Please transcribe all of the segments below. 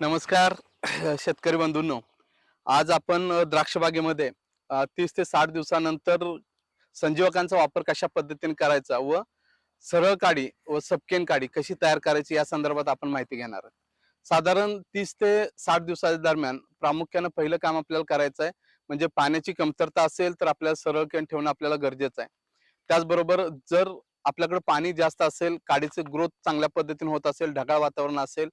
नमस्कार शेतकरी बंधूंनो. आज आपण द्राक्षबागेमध्ये तीस ते साठ दिवसानंतर संजीवकांचा वापर कशा पद्धतीने करायचा व सरळ काडी व सपकेन काडी कशी तयार करायची या संदर्भात आपण माहिती घेणार आहोत. साधारण तीस ते साठ दिवसाच्या दरम्यान प्रामुख्यानं पहिलं काम आपल्याला करायचं आहे. म्हणजे पाण्याची कमतरता असेल तर आपल्याला सरळ केन ठेवणं आपल्याला गरजेचं आहे. त्याचबरोबर जर आपल्याकडे पाणी जास्त असेल काडीचे ग्रोथ चांगल्या पद्धतीने होत असेल ढगाळ वातावरण असेल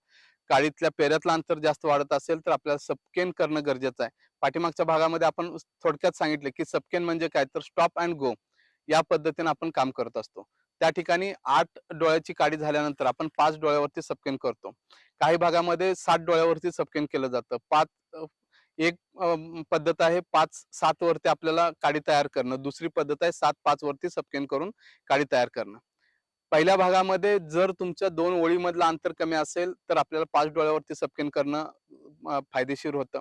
काळीतल्या पेऱ्यातलं अंतर जास्त वाढत असेल तर आपल्याला सपकेन करणं गरजेचं आहे. पाठीमागच्या भागामध्ये आपण थोडक्यात सांगितलं की सपकेन म्हणजे काय? तर स्टॉप अँड गो या पद्धतीने आपण काम करत असतो. त्या ठिकाणी आठ डोळ्याची काडी झाल्यानंतर आपण पाच डोळ्यावरती सपकेन करतो. काही भागामध्ये सात डोळ्यावरती सपकेन केलं जातं. पाच एक पद्धत आहे पाच सात वरती आपल्याला काडी तयार करणं. दुसरी पद्धत आहे सात पाच वरती सपकेन करून काडी तयार करणं. पहिल्या भागामध्ये जर तुमच्या दोन ओळीमधलं अंतर कमी असेल तर आपल्याला पाच डोळ्यावरती सबकेन करणं फायदेशीर होतं.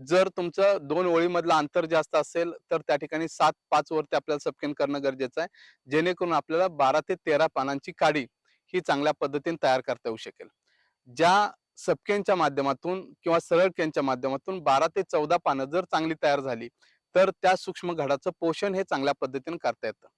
जर तुमचं दोन ओळीमधलं अंतर जास्त असेल तर त्या ठिकाणी सात पाच वरती आपल्याला सबकेन करणं गरजेचं आहे. जेणेकरून आपल्याला बारा ते तेरा पानांची काडी ही चांगल्या पद्धतीने तयार करता येऊ शकेल. ज्या सबकेनच्या माध्यमातून किंवा सरळ केनच्या माध्यमातून बारा ते चौदा पानं जर चांगली तयार झाली तर त्या सूक्ष्म घडाचं पोषण हे चांगल्या पद्धतीने करता येतं.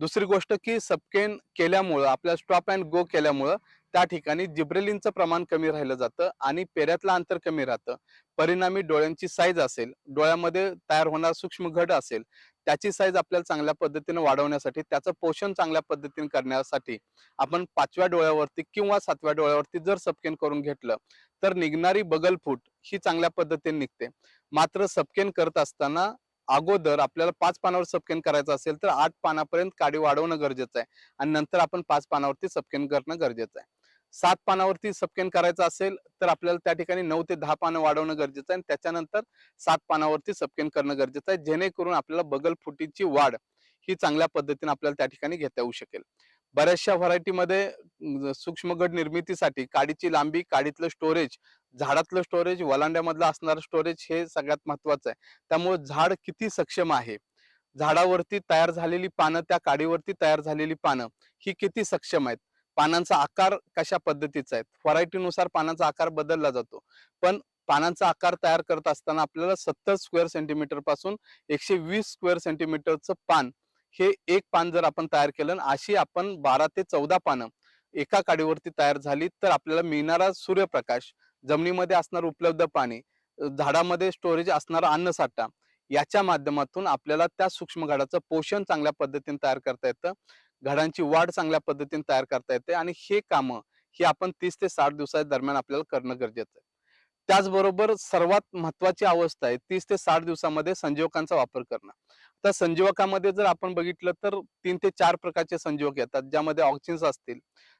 दुसरी गोष्ट की सपकेन केल्यामुळं आपल्या स्टॉप अँड गो केल्यामुळं त्या ठिकाणी जिब्रेलिनचं प्रमाण कमी राहिलं जातं आणि पेऱ्यातलं अंतर कमी राहतं. परिणामी डोळ्यांची साईज असेल डोळ्यामध्ये तयार होणार सूक्ष्म घट असेल त्याची साईज आपल्याला चांगल्या पद्धतीने वाढवण्यासाठी त्याचं पोषण चांगल्या पद्धतीने करण्यासाठी आपण पाचव्या डोळ्यावरती किंवा सातव्या डोळ्यावरती जर सपकेन करून घेतलं तर निघणारी बगल फूट ही चांगल्या पद्धतीने निघते. मात्र सपकेन करत असताना अगोदर आपल्याला पाच पानावर सबकेन करायचं असेल तर आठ पानापर्यंत काडी वाढवणं गरजेचं आहे. आणि नंतर आपण पाच पानावरती सबकेन करणं गरजेचं आहे. सात पानावरती सबकेन करायचं असेल तर आपल्याला त्या ठिकाणी नऊ ते दहा पानं वाढवणं गरजेचं आहे. आणि त्याच्यानंतर सात पानावरती सबकेन करणं गरजेचं आहे. जेणेकरून आपल्याला बगल फुटीची वाढ ही चांगल्या पद्धतीने आपल्याला त्या ठिकाणी घेता येऊ शकेल. बऱ्याचशा व्हरायटीमध्ये सूक्ष्म गट निर्मितीसाठी काडीची लांबी काडीतलं स्टोरेज झाडातलं स्टोरेज वलांड्यामधलं असणारं स्टोरेज हे सगळ्यात महत्वाचं आहे. त्यामुळे झाड किती सक्षम आहे? झाडावरती तयार झालेली पानं त्या काडीवरती तयार झालेली पानं ही किती सक्षम आहेत? पानांचा आकार कशा पद्धतीचा आहे? व्हरायटीनुसार पानांचा आकार बदलला जातो. पण पानांचा आकार तयार करत असताना आपल्याला सत्तर स्क्वेअर सेंटीमीटरपासून एकशे वीस स्क्वेअर सेंटीमीटरचं पान हे एक पान जर आपण तयार केलं आणि अशी आपण बारा ते चौदा पानं एका काडीवरती तयार झाली तर आपल्याला मिळणारा सूर्यप्रकाश जमिनीमध्ये असणार उपलब्ध पाणी झाडामध्ये स्टोरेज असणारा अन्नसाठा याच्या माध्यमातून आपल्याला त्या सूक्ष्म घडाचं पोषण चांगल्या पद्धतीने तयार करता येतं. घडांची वाढ चांगल्या पद्धतीने तयार करता येते आणि हे कामं ही आपण तीस ते साठ दिवसाच्या दरम्यान आपल्याला करणं गरजेचं आहे. त्याचबरोबर सर्वात महत्वाची अवस्था आहे तीस ते साठ दिवसामध्ये संजीवकांचा वापर करणं. आता संजीवकामध्ये जर आपण बघितलं तर तीन ते चार प्रकारचे संजीवक येतात ज्यामध्ये ऑक्सिन्स असतील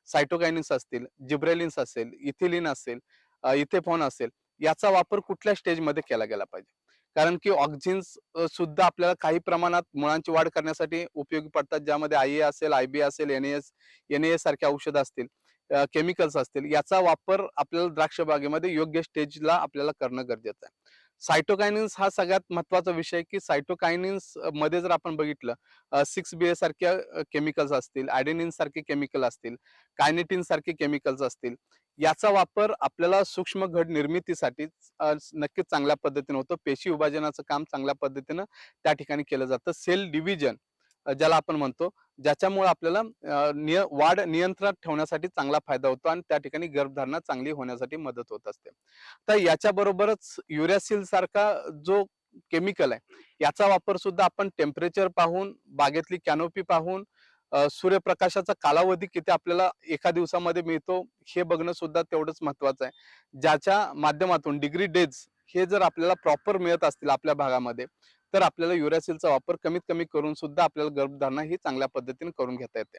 सायटोकायनिन्स असतील जिब्रेलिन्स असेल इथिलिन असेल इथेफॉन असेल याचा वापर कुठल्या स्टेजमध्ये केला गेला पाहिजे? कारण की ऑक्झिन्स सुद्धा आपल्याला काही प्रमाणात मुळांची वाढ करण्यासाठी उपयोगी पडतात ज्यामध्ये आय ए असेल आय बी असेल एन एस एन ए सारखे औषधं असतील. केमिकल्स असतील याचा वापर आपल्याला द्राक्ष बागेमध्ये योग्य स्टेजला आपल्याला करणं गरजेचं आहे. सायटोकायनिन्स हा सगळ्यात महत्त्वाचा विषय आहे की सायटोकायनिन्समध्ये जर आपण बघितलं सिक्स बी ए सारख्या केमिकल्स असतील ॲडेनिन सारखे केमिकल असतील कायनेटिन सारखे केमिकल्स असतील याचा वापर आपल्याला सूक्ष्म घड निर्मितीसाठी नक्कीच चांगल्या पद्धतीनं होतो. पेशी विभाजनाचं काम चांगल्या पद्धतीनं त्या ठिकाणी केलं जातं. सेल डिव्हिजन ज्याला आपण म्हणतो ज्याच्यामुळे आपल्याला निय वाढ नियंत्रणात ठेवण्यासाठी चांगला फायदा होतो आणि त्या ठिकाणी गर्भधारणा चांगली होण्यासाठी मदत होत असते. तर याच्या बरोबरच सारखा जो केमिकल आहे याचा वापर सुद्धा आपण टेम्परेचर पाहून बागेतली कॅनोपी पाहून सूर्यप्रकाशाचा कालावधी किती आपल्याला एका दिवसामध्ये मिळतो हे बघणं सुद्धा तेवढंच महत्वाचं आहे. ज्याच्या माध्यमातून डिग्री डेज हे जर आपल्याला प्रॉपर मिळत असतील आपल्या भागामध्ये तर आपल्याला युरॅसिलचा वापर कमीत कमी करून सुद्धा आपल्याला गर्भधारणा ही चांगल्या पद्धतीने करून घेता येते.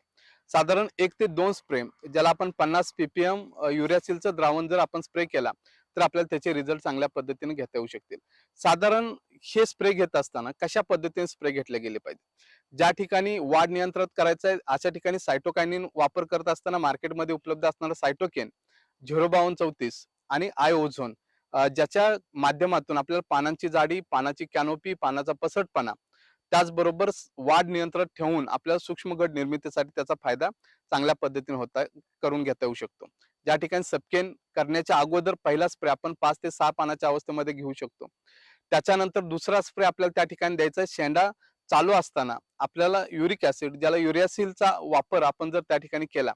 साधारण एक ते दोन स्प्रे ज्याला आपण पन्नास पीपीएम युरॅसिलचं द्रावण जर आपण स्प्रे केला तर आपल्याला त्याचे रिझल्ट चांगल्या पद्धतीने घेता येऊ शकतील. साधारण हे स्प्रे घेत असताना कशा पद्धतीने स्प्रे घेतले गेले पाहिजे? ज्या ठिकाणी वाढ नियंत्रित करायचं आहे अशा ठिकाणी सायटोकायनिन वापर करत असताना मार्केटमध्ये उपलब्ध असणारा सायटोकेन झिरो बावन्न चौतीस आणि आय ओझोन ज्याच्या माध्यमातून आपल्याला पानांची जाडी पानाची कॅनोपी पानाचा पसटपणा त्याचबरोबर वाढ नियंत्रण ठेवून आपल्याला सूक्ष्म गट निर्मितीसाठी त्याचा फायदा चांगल्या पद्धतीने होता करून घेता येऊ शकतो. ज्या ठिकाणी सबकेन करण्याच्या अगोदर पहिला स्प्रे आपण पाच ते सहा पानाच्या अवस्थेमध्ये घेऊ शकतो. त्याच्यानंतर दुसरा स्प्रे आपल्याला त्या ठिकाणी द्यायचा शेंडा चालू असताना आपल्याला युरिक ऍसिड ज्याला युरियासिलचा वापर आपण जर त्या ठिकाणी केला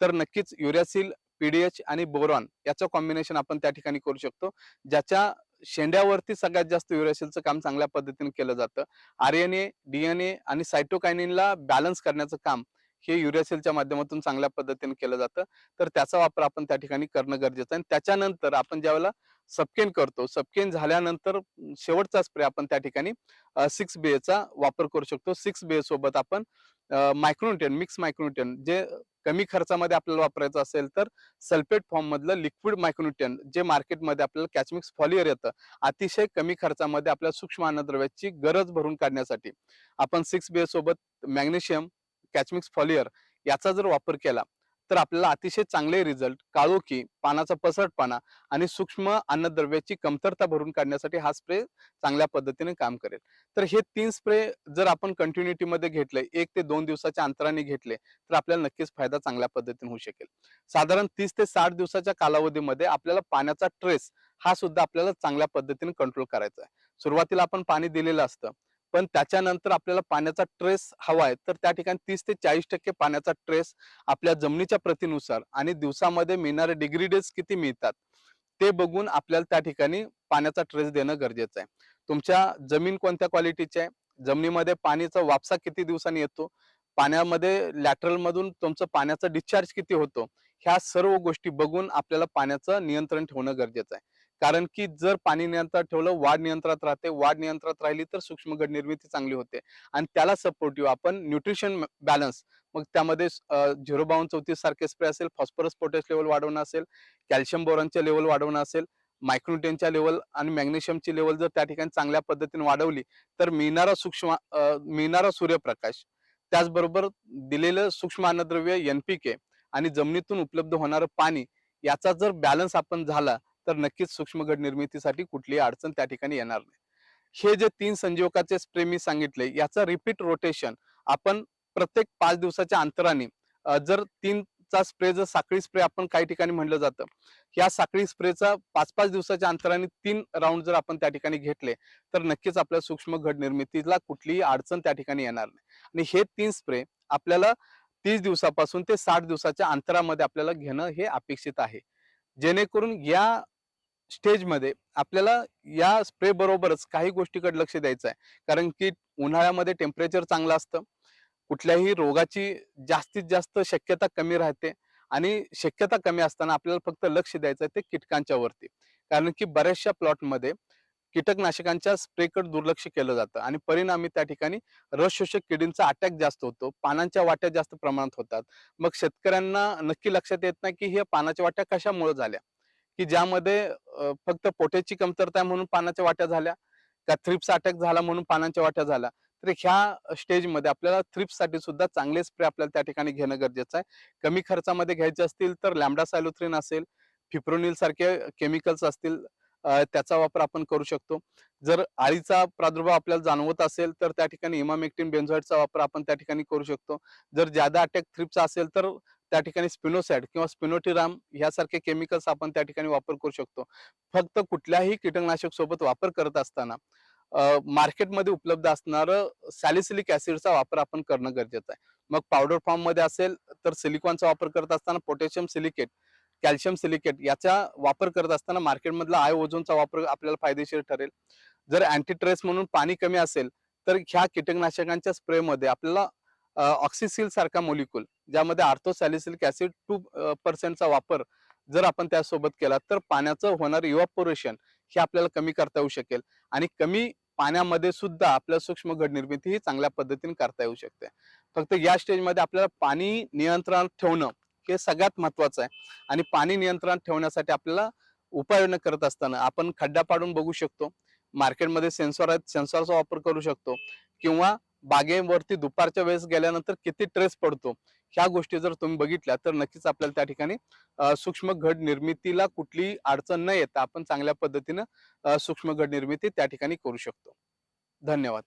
तर नक्कीच युरियासिल पीडीएच आणि बोरॉन याचं कॉम्बिनेशन आपण त्या ठिकाणी करू शकतो. ज्याच्या शेंड्यावरती सगळ्यात जास्त युरेसिलचं काम चांगल्या पद्धतीने केलं जातं. आर एन ए डीएनए आणि सायटोकायनिनला बॅलन्स करण्याचं काम हे युरेसिलच्या माध्यमातून चांगल्या पद्धतीने केलं जातं. तर त्याचा वापर आपण त्या ठिकाणी करणं गरजेचं आहे. आणि त्याच्यानंतर आपण ज्यावेळेला सबकेन करतो. सबकेन झाल्यानंतर शेवटचा स्प्रे आपण त्या ठिकाणी सिक्स बी चा वापर करू शकतो. सिक्स बी सोबत आपण मायक्रोन्युट्रियन मिक्स मायक्रोन्युट्रियन जे कमी खर्चामध्ये आपल्याला वापरायचं असेल तर सल्फेट फॉर्म मधलं लिक्विड मायक्रोन्युट्रियन जे मार्केटमध्ये आपल्याला कॅचमिक्स फॉलियर येतं अतिशय कमी खर्चामध्ये आपल्या सूक्ष्म अन्नद्रव्याची गरज भरून काढण्यासाठी आपण सिक्स बी सोबत मॅग्नेशियम कॅचमिक्स फॉलियर याचा जर वापर केला तर आपल्याला अतिशय चांगले रिझल्ट काळोखी पानाचा पसरटपणा आणि सूक्ष्म अन्नद्रव्याची कमतरता भरून काढण्यासाठी हा स्प्रे चांगल्या पद्धतीने काम करेल. तर हे तीन स्प्रे जर आपण कंटिन्युटीमध्ये घेतले एक ते दोन दिवसाच्या अंतराने घेतले तर आपल्याला नक्कीच फायदा चांगल्या पद्धतीने होऊ शकेल. साधारण तीस ते साठ दिवसाच्या कालावधीमध्ये आपल्याला पाण्याचा ट्रेस हा सुद्धा आपल्याला चांगल्या पद्धतीने कंट्रोल करायचा आहे. सुरुवातीला आपण पाणी दिलेलं असतं पण त्याच्यानंतर आपल्याला पाण्याचा ट्रेस हवा आहे तर त्या ठिकाणी तीस ते चाळीस टक्के पाण्याचा ट्रेस आपल्या जमिनीच्या प्रतीनुसार आणि दिवसामध्ये मिळणारे डिग्री डेज किती मिळतात ते बघून आपल्याला त्या ठिकाणी पाण्याचा ट्रेस देणं गरजेचं आहे. तुमच्या जमीन कोणत्या क्वालिटीची आहे? जमिनीमध्ये पाणीचा वापसा किती दिवसांनी येतो? पाण्यामध्ये लॅटरल मधून तुमचं पाण्याचा डिस्चार्ज किती होतो? ह्या सर्व गोष्टी बघून आपल्याला पाण्याचं नियंत्रण ठेवणं गरजेचं आहे. कारण की जर पाणी नियंत्रणात ठेवलं वाढ नियंत्रणात राहते. वाढ नियंत्रणात राहिली तर सूक्ष्म गड निर्मिती चांगली होते. आणि त्याला सपोर्टिव्ह आपण न्यूट्रिशन बॅलन्स मग त्यामध्ये झिरो बावन चौतीस सारखे स्प्रे असेल फॉस्फरस पोटॅश लेवल वाढवणं असेल कॅल्शियम बोरॉनचे लेवल वाढवणं असेल मायक्रोटेनच्या लेवल आणि मॅग्नेशियमची लेवल जर त्या ठिकाणी चांगल्या पद्धतीने वाढवली तर मिळणारा सूक्ष्म मिळणारा सूर्यप्रकाश त्याचबरोबर दिलेलं सूक्ष्म अन्नद्रव्य एनपीके आणि जमिनीतून उपलब्ध होणारं पाणी याचा जर बॅलन्स आपण झाला तर नक्कीच सूक्ष्म गड निर्मितीसाठी कुठलीही अडचण त्या ठिकाणी येणार नाही. हे जे तीन संजीवकाचे स्प्रे मी सांगितले याचं रिपीट रोटेशन आपण प्रत्येक पाच दिवसाच्या अंतराने जर तीनचा स्प्रे जर साखळी स्प्रे आपण काही ठिकाणी म्हणलं जातं या साखळी स्प्रेचा पाच पाच दिवसाच्या अंतराने तीन राऊंड जर आपण त्या ठिकाणी घेतले तर नक्कीच आपल्या सूक्ष्म घड निर्मितीला कुठलीही अडचण त्या ठिकाणी येणार नाही. आणि हे तीन स्प्रे आपल्याला तीस दिवसापासून ते साठ दिवसाच्या अंतरामध्ये आपल्याला घेणं हे अपेक्षित आहे. जेणेकरून या स्टेजमध्ये आपल्याला या स्प्रे बरोबरच काही गोष्टीकडे लक्ष द्यायचं आहे कारण की उन्हाळ्यामध्ये टेम्परेचर चांगलं असतं. कुठल्याही रोगाची जास्तीत जास्त शक्यता कमी राहते आणि शक्यता कमी असताना आपल्याला फक्त लक्ष द्यायचं आहे ते कीटकांच्या वरती. कारण की बऱ्याचशा प्लॉटमध्ये कीटकनाशकांच्या स्प्रेकडे दुर्लक्ष केलं जातं आणि परिणामी त्या ठिकाणी रसशोषक किडींचा अटॅक जास्त होतो. पानांच्या वाट्या जास्त प्रमाणात होतात. मग शेतकऱ्यांना नक्की लक्षात येत नाही की हे पानाच्या वाट्या कशामुळे झाल्या? की ज्यामध्ये फक्त पोट्याची कमतरता म्हणून पानाच्या वाट्या झाल्या का थ्रिप्स अटॅक झाला म्हणून पानांच्या वाट्या झाल्या तर ह्या स्टेजमध्ये आपल्याला थ्रिप्ससाठी सुद्धा चांगले स्प्रे आपल्याला त्या ठिकाणी घेणं गरजेचं आहे. कमी खर्चामध्ये घ्यायचे असतील तर लॅमडा सायलोथ्रिन असेल फिप्रोनिल सारखे केमिकल्स असतील त्याचा वापर आपण करू शकतो. जर आळीचा प्रादुर्भाव आपल्याला जाणवत असेल तर त्या ठिकाणी इमामेक्टिन बेन्झॉइडचा वापर आपण त्या ठिकाणी करू शकतो. जर ज्यादा अटॅक थ्रिपचा असेल तर त्या ठिकाणी स्पिनोसॅड किंवा स्पिनोटिराम यासारखे केमिकल्स आपण त्या ठिकाणी वापर करू शकतो. फक्त कुठल्याही कीटकनाशक सोबत वापर करत असताना मार्केटमध्ये उपलब्ध असणारं सॅलिसिलिक ऍसिडचा वापर आपण करणं गरजेचं आहे. मग पावडर फॉर्ममध्ये असेल तर सिलिकॉनचा वापर करत असताना पोटॅशियम सिलिकेट कॅल्शियम सिलिकेट याचा वापर करत असताना मार्केटमधला आय ओझोनचा वापर आपल्याला फायदेशीर ठरेल. जर अँटीट्रेस म्हणून पाणी कमी असेल तर ह्या कीटकनाशकांच्या स्प्रेमध्ये आपल्याला ऑक्सिसिल सारखा मोलिक्युल ज्यामध्ये आर्थोसॅलिसिलिक ऍसिड टू पर्सेंटचा वापर जर आपण त्यासोबत केला तर पाण्याचं होणारं इव्हपोरेशन हे आपल्याला कमी करता येऊ शकेल. आणि कमी पाण्यामध्ये सुद्धा आपल्या सूक्ष्म घड निर्मिती ही चांगल्या पद्धतीने करता येऊ शकते. फक्त या स्टेजमध्ये आपल्याला पाणी नियंत्रणात ठेवणं हे सगळ्यात महत्वाचं आहे. आणि पाणी नियंत्रणात ठेवण्यासाठी आपल्याला उपाययोजना करत असताना आपण खड्डा पाडून बघू शकतो. मार्केटमध्ये सेन्सॉर आहेत सेन्सॉरचा वापर करू शकतो. किंवा बागेवरती दुपारच्या वेळेस गेल्यानंतर किती ट्रेस पडतो ह्या गोष्टी जर तुम्ही बघितल्या तर नक्कीच आपल्याला त्या ठिकाणी सूक्ष्म घड निर्मितीला कुठली अडचण न येता. आपण चांगल्या पद्धतीनं सूक्ष्म घड निर्मिती त्या ठिकाणी करू शकतो. धन्यवाद.